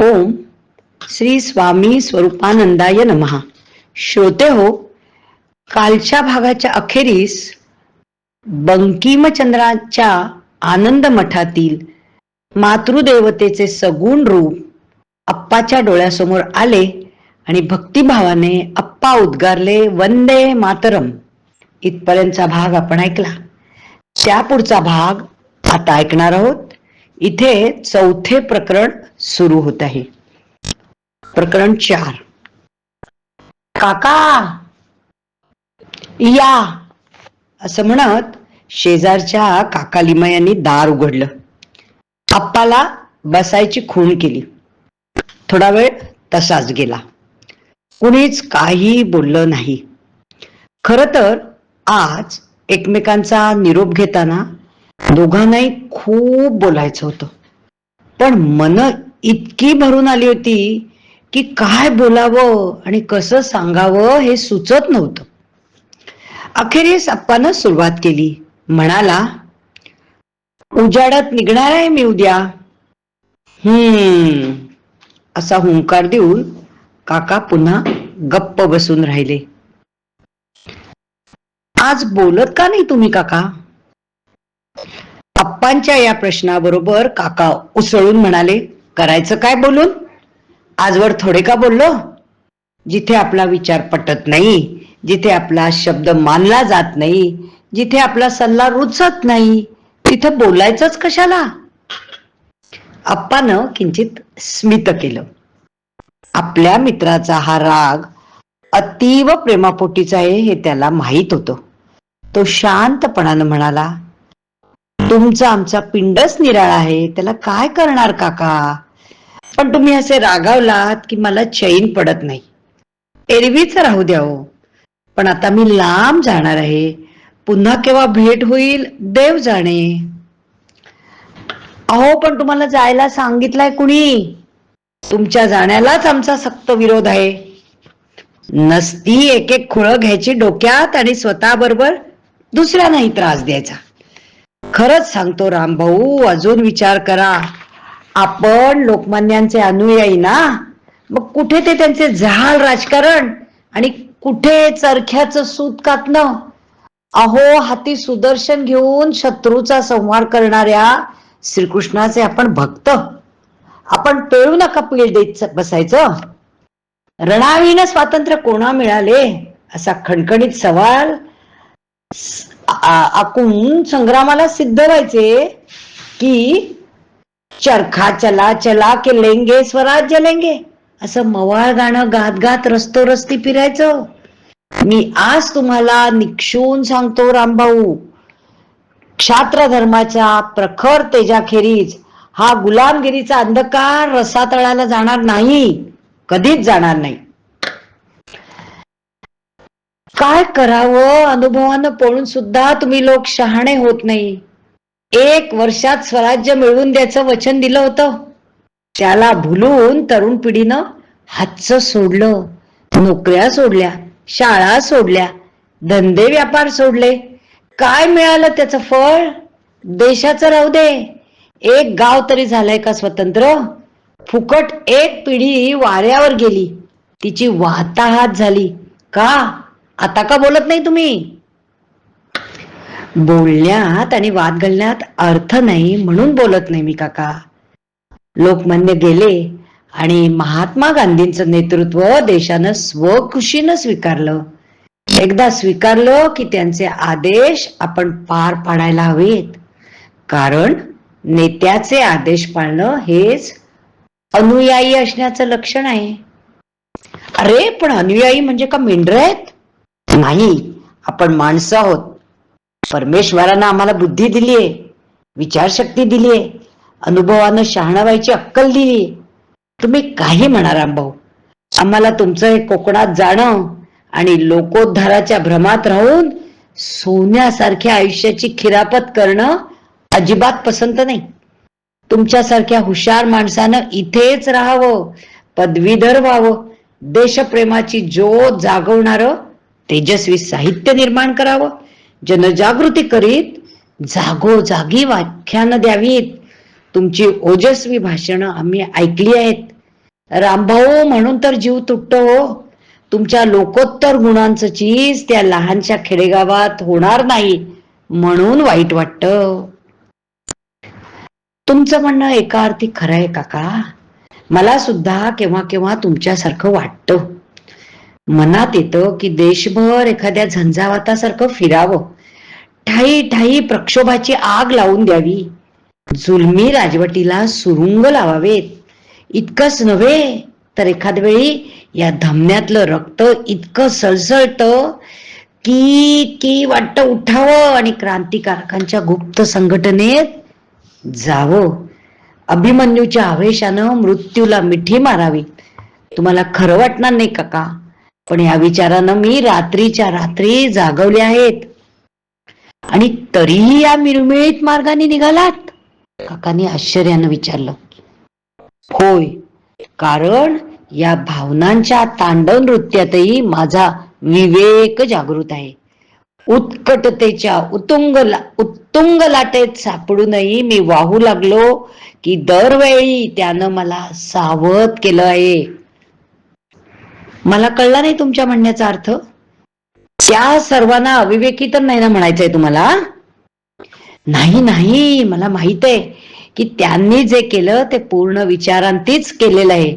ओम श्री स्वामी स्वरूपानंदाय नमहा श्रोते हो कालच्या भागाच्या अखेरीस बंकिमचंद्राच्या आनंद मठातील मातृदेवतेचे सगुण रूप अप्पाच्या डोळ्यासमोर आले आणि भक्तिभावाने अप्पा उद्गारले वंदे मातरम. इथपर्यंतचा भाग आपण ऐकला. त्या पुढचा भाग आता ऐकणार आहोत. इथे चौथे प्रकरण सुरू होत आहे. प्रकरण चार. काका! या! असं म्हणत शेजारच्या काका लिमा यांनी दार उघडलं. आप्पाला बसायची खूण केली. थोडा वेळ तसाच गेला. कुणीच काही बोललं नाही. खर तर आज एकमेकांचा निरोप घेताना दोघांनाही खूप बोलायचं होतं. पण मन इतकी भरून आली होती की काय बोलावं आणि कसं सांगावं हे सुचत नव्हतं. अखेरीस अप्पानं सुरुवात केली. म्हणाला उजाडात निघणार आहे मी उद्या. हम्म असा हुंकार देऊन काका पुन्हा गप्प बसून राहिले. आज बोलत का नाही तुम्ही काका? अप्पांच्या या प्रश्नाबरोबर काका उसळून म्हणाले करायचं काय बोलून? आजवर थोडे का बोललो? जिथे आपला विचार पटत नाही जिथे आपला शब्द मानला जात नाही जिथे आपला सल्ला रुचत नाही तिथं बोलायचंच कशाला? अप्पानं किंचित स्मित केलं. आपल्या मित्राचा हा राग अतीव प्रेमापोटीचा आहे हे त्याला माहीत होतं. तो शांतपणानं म्हणाला तुमचा आमचा पिंडच निराळा आहे. त्याला काय करणार काका? पण तुम्ही असे रागावलात की मला चैन पडत नाही. एरवीच राहू द्या हो. पण आता मी लांब जाणार आहे. पुन्हा केव्हा भेट होईल देव जाणे. अहो पण तुम्हाला जायला सांगितलंय कुणी? तुमच्या जाण्यालाच आमचा सक्त विरोध आहे. नसती एक एक खुळं घ्यायची डोक्यात आणि स्वतः बरोबर दुसऱ्यानाही त्रास द्यायचा. खरंच सांगतो रामभाऊ अजून विचार करा. आपण लोकमान्यांचे अनुयायी ना? मग कुठे ते त्यांचे जहाल राजकारण? आणि कुठे चरख्याचं सूत कातणं? अहो हाती सुदर्शन घेऊन शत्रूचा संहार करणाऱ्या श्रीकृष्णाचे आपण भक्त. आपण पेळू नका पीळ देत बसायचं. रणावीन स्वातंत्र्य कोणा मिळाले? असा खणखणीत सवाल. आकून संग्रामाला सिद्ध व्हायचे की चरखा चला चला के लेंगे स्वराज्य लेंगे. असं मवाळ गाणं गात गात रस्तो रस्ती फिरायचं. मी आज तुम्हाला निक्षून सांगतो रामभाऊ. क्षात्र धर्माच्या प्रखर तेजाखेरीज हा गुलामगिरीचा अंधकार रसातळाला जाणार नाही. कधीच जाणार नाही. काय करावं? अनुभवानं पळून सुद्धा तुम्ही लोक शहाणे होत नाही. एक वर्षात स्वराज्य मिळवून द्यायचं वचन दिलं होतं. त्याला भुलून तरुण पिढीनं हातचं सोडलं. नोकऱ्या सोडल्या शाळा सोडल्या धंदे व्यापार सोडले. काय मिळालं त्याचं फळ? देशाचं राहू दे. एक गाव तरी झालंय का स्वतंत्र? फुकट एक पिढी वाऱ्यावर गेली. तिची वाताहात झाली. का? आता का बोलत नाही तुम्ही? बोलण्यात आणि वाद घालण्यात अर्थ नाही म्हणून बोलत नाही मी काका. लोकमान्य गेले आणि महात्मा गांधींचं नेतृत्व देशानं स्वखुशीनं स्वीकारलं. एकदा स्वीकारलं की त्यांचे आदेश आपण पार पाडायला हवेत. कारण नेत्याचे आदेश पाळणं हेच अनुयायी असण्याचं लक्षण आहे. अरे पण अनुयायी म्हणजे का मेंढर आहेत? नाही आपण माणसं आहोत. परमेश्वरानं आम्हाला बुद्धी दिलीये विचारशक्ती दिलीये अनुभवानं शहाणा व्हायची अक्कल दिली तुम्ही काही म्हणा रामभाऊ आम्हाला तुमचं हे कोकणात जाणं आणि लोकोद्धाराच्या भ्रमात राहून सोन्यासारख्या आयुष्याची खिरापत करणं अजिबात पसंत नाही. तुमच्यासारख्या हुशार माणसानं इथेच राहावं पदवीधर व्हावं देशप्रेमाची ज्योत जागवणारं तेजस्वी साहित्य निर्माण करावं. जनजागृती करीत जागोजागी व्याख्यानं द्यावीत. तुमची ओजस्वी भाषणं आम्ही ऐकली आहेत. रामभाऊ म्हणून तर जीव तुटतो हो. तुमच्या लोकोत्तर गुणांचं चीज त्या लहानशा खेडेगावात होणार नाही म्हणून वाईट वाटतं. तुमचं म्हणणं एका अर्थी खरं आहे काका. मला सुद्धा केव्हा केव्हा तुमच्यासारखं वाटतं. मनात येतं की देशभर एखाद्या झंझावातासारखं फिरावं. ठाई ठाई प्रक्षोभाची आग लावून द्यावी. जुलमी राजवटीला सुरुंग लावावेत. इतकंच नव्हे तर एखाद वेळी या धमन्यातलं रक्त इतकं सळसळतं की की वाटतं उठावं आणि क्रांतिकारकांच्या गुप्त संघटनेत जावं. अभिमन्यूच्या आवेशानं मृत्यूला मिठी मारावी. तुम्हाला खरं वाटणार नाही काका? पण या विचारानं मी रात्रीच्या रात्री जागवले आहेत. आणि तरीही या मिळमिळीत मार्गाने निघालात. काकांनी आश्चर्यानं विचारलं. होय कारण या भावनांच्या तांडव नृत्यातही माझा विवेक जागृत आहे. उत्कटतेच्या उत्तुंग ला- उत्तुंग लाटेत सापडूनही मी वाहू लागलो की दरवेळी त्यानं मला सावध केलं आहे. मला कळला नाही तुमच्या म्हणण्याचा अर्थ? त्या सर्वांना अविवेकी तर नाही ना म्हणायचंय तुम्हाला? नाही नाही मला माहीत आहे की त्यांनी जे केलं ते पूर्ण विचारांतीच केलेलं आहे.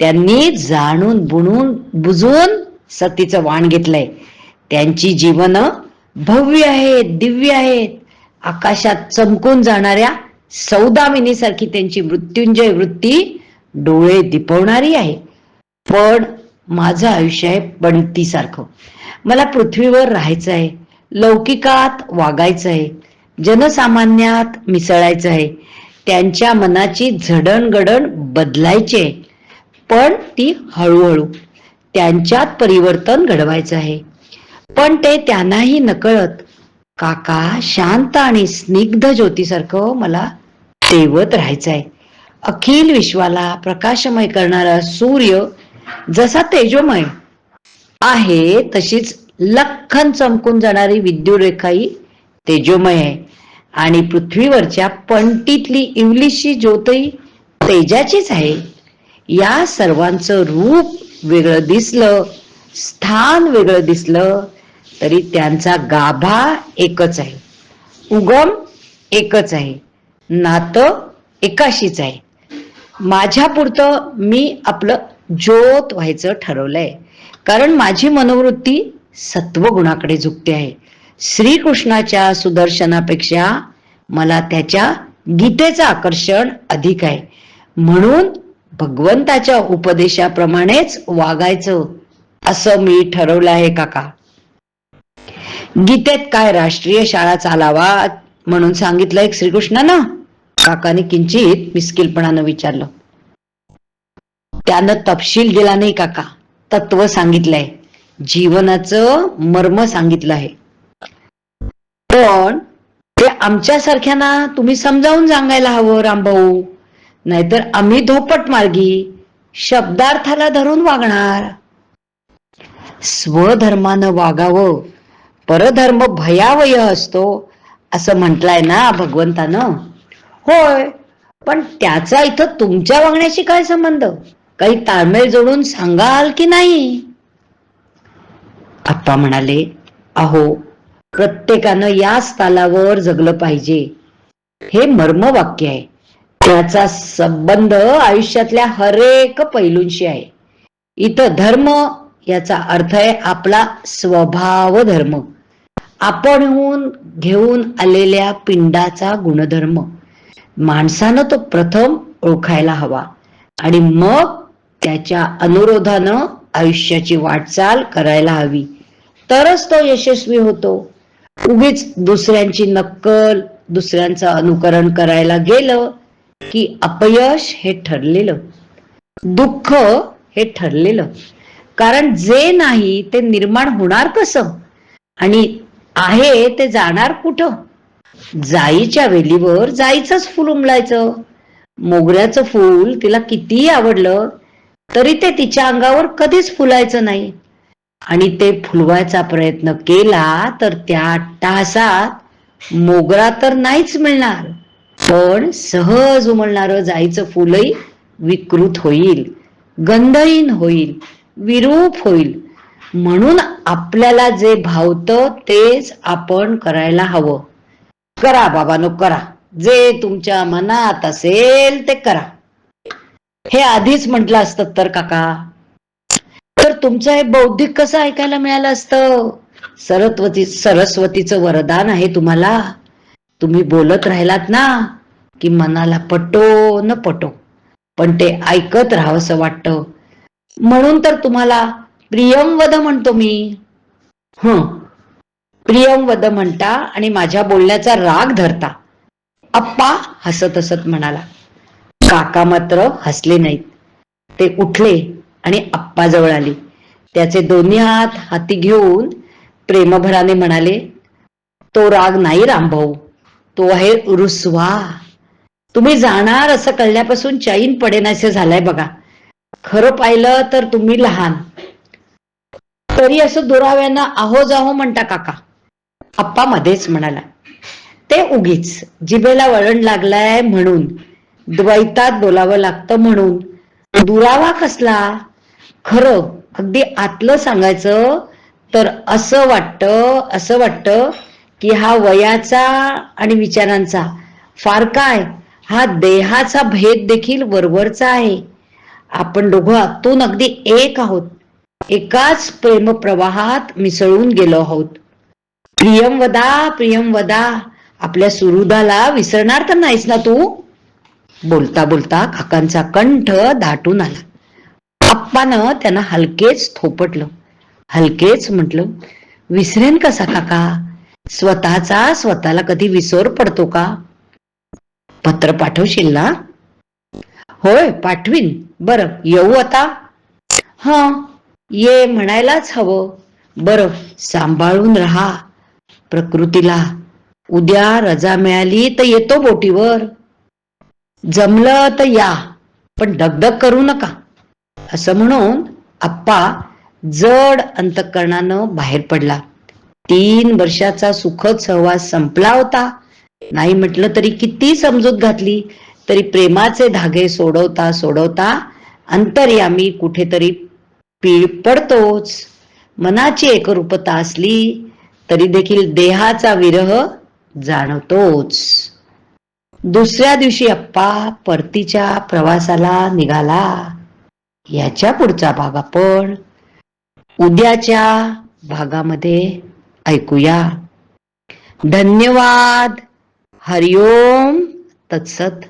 त्यांनी जाणून बुणून बुजून सतीचं वाण घेतलंय. त्यांची जीवन भव्य आहेत दिव्य आहेत. आकाशात चमकून जाणाऱ्या सौदामिनीसारखी त्यांची मृत्युंजय वृत्ती डोळे दिपवणारी आहे. पण माझं आयुष्य आहे पणतीसारखं मला पृथ्वीवर राहायचं आहे लौकिकात वागायचं आहे जनसामान्यात मिसळायचं आहे त्यांच्या मनाची झडणगडण बदलायचे पण ती हळूहळू त्यांच्यात परिवर्तन घडवायचं आहे. पण ते त्यांनाही नकळत काका शांत आणि स्निग्ध ज्योतीसारखं मला तेवत राहायचं आहे. अखिल विश्वाला प्रकाशमय करणारा सूर्य जसा तेजोमय आहे तशीच लखन चमकून जाणारी विद्युरेखाही तेजोमय आहे. आणि पृथ्वीवरच्या पंटीतली इवलीशी ज्योतही तेजाचीच आहे. या सर्वांचं रूप वेगळं दिसलं स्थान वेगळं दिसलं तरी त्यांचा गाभा एकच आहे. उगम एकच आहे. नातं एकाशीच आहे. माझ्या पुरतं मी आपलं ज्योत व्हायचं ठरवलंय. कारण माझी मनोवृत्ती सत्वगुणाकडे झुकते आहे. श्रीकृष्णाच्या सुदर्शनापेक्षा मला त्याच्या गीतेचं आकर्षण अधिक आहे. म्हणून भगवंताच्या उपदेशाप्रमाणेच वागायचं असं मी ठरवलं आहे काका. गीतेत काय राष्ट्रीय शाळा चालावा म्हणून सांगितलं एक श्रीकृष्णानं? काकाने किंचित मिस्किलपणानं विचारलं. त्यानं तपशील दिला नाही काका. तत्व सांगितलंय. जीवनाचं मर्म सांगितलं आहे. पण ते आमच्यासारख्यांना तुम्ही समजावून सांगायला हवं रामभाऊ. नाहीतर आम्ही धोपट मार्गी शब्दार्थाला धरून वागणार. स्वधर्मानं वागावं परधर्म भयावय असतो असं म्हटलंय ना भगवंतानं. होय पण त्याचा इथं तुमच्या वागण्याशी काय संबंध? काही ताळमेळ जोडून सांगाल की नाही? आप्पा म्हणाले अहो प्रत्येकानं याच तालावर जगलं पाहिजे. हे मर्मवाक्य आहे. त्याचा संबंध आयुष्यातल्या हरेक पैलूंशी आहे. इथं धर्म याचा अर्थ आहे आपला स्वभाव धर्म. आपणहून घेऊन आलेल्या पिंडाचा गुणधर्म. माणसानं तो प्रथम ओळखायला हवा. आणि मग त्याच्या अनुरोधानं आयुष्याची वाटचाल करायला हवी. तरच तो यशस्वी होतो. उगीच दुसऱ्यांची नक्कल दुसऱ्यांचं अनुकरण करायला गेलं की अपयश हे ठरलेलं. दुःख हे ठरलेलं. कारण जे नाही ते निर्माण होणार कसं? आणि आहे ते जाणार कुठं? जाईच्या वेलीवर जाईचंच फुल उमलायचं. मोगऱ्याचं फूल तिला कितीही आवडलं तरी ते तिच्या अंगावर कधीच फुलायचं नाही. आणि ते फुलवायचा प्रयत्न केला तर त्या टासात मोगरा तर नाहीच मिळणार. पण सहज उमलणार जायचं फुलही विकृत होईल गंधहीन होईल विरूप होईल. म्हणून आपल्याला जे भावतं तेच आपण करायला हवं. करा बाबानो करा. जे तुमच्या मनात असेल ते करा. हे आधीच म्हटलं असतं तर काका. तर तुमचं हे बौद्धिक कसं ऐकायला मिळालं असतं? सरस्वती सरस्वतीचं वरदान आहे तुम्हाला. तुम्ही बोलत राहिलात ना की मनाला पटो न पटो. पण ते ऐकत राहावंसं वाटतं. म्हणून तर तुम्हाला प्रियंवद म्हणतो मी. ह. प्रियंवद म्हणता आणि माझ्या बोलण्याचा राग धरता. अप्पा हसत हसत म्हणाला. काका मात्र हसले नाहीत. ते उठले आणि आप्पा जवळ आले. त्याचे दोन्ही हात हाती घेऊन प्रेमभराने म्हणाले तो राग नाही रामभाऊ तो आहे रुसवा. तुम्ही जाणार असं कळल्यापासून चैन पडेनासे झालाय बघा. खरं पाहिलं तर तुम्ही लहान. तरी असं दुराव्यानं आहो जाहो म्हणता काका. आप्पा मध्येच म्हणाला ते उगीच जिभेला वळण लागलाय म्हणून. द्वैतात बोलावं लागतं म्हणून. दुरावा कसला? खरं अगदी आतलं सांगायचं तर असं वाटतं असं वाटतं की हा वयाचा आणि विचारांचा फार काय? हा देहाचा भेद देखील वरवरचा आहे. आपण दोघं आतून अगदी एक आहोत. एकाच प्रेम प्रवाहात मिसळून गेलो आहोत. प्रियम वदा प्रियम वदा. आपल्या सुहृदाला विसरणार तर नाहीस ना तू? बोलता बोलता काकांचा कंठ दाटून आला. आप्पानं त्यांना हलकेच थोपटलं. हलकेच म्हटलं विसरेन कसा काका? स्वतःचा स्वतःला कधी विसर पडतो का? पत्र पाठवशील ना? होय पाठवीन. बर येऊ आता. हा ये म्हणायलाच हवं. बर सांभाळून राहा प्रकृतीला. उद्या रजा मिळाली तर येतो बोटीवर. जमलं तर या पण धगधग करू नका. असं म्हणून आप्पा जड अंतकरणानं बाहेर पडला. तीन वर्षाचा सुखद सहवास संपला होता. नाही म्हटलं तरी किती समजूत घातली तरी प्रेमाचे धागे सोडवता सोडवता अंतर्यामी कुठेतरी पीळ पडतोच. मनाची एकरूपता असली तरी देखील देहाचा विरह जाणवतोच. दुसऱ्या दिवशी अप्पा परतीच्या प्रवासाला निघाला. याच्या पुढचा भाग आपण उद्याच्या भागामध्ये ऐकूया. धन्यवाद. हरिओम तत्सत.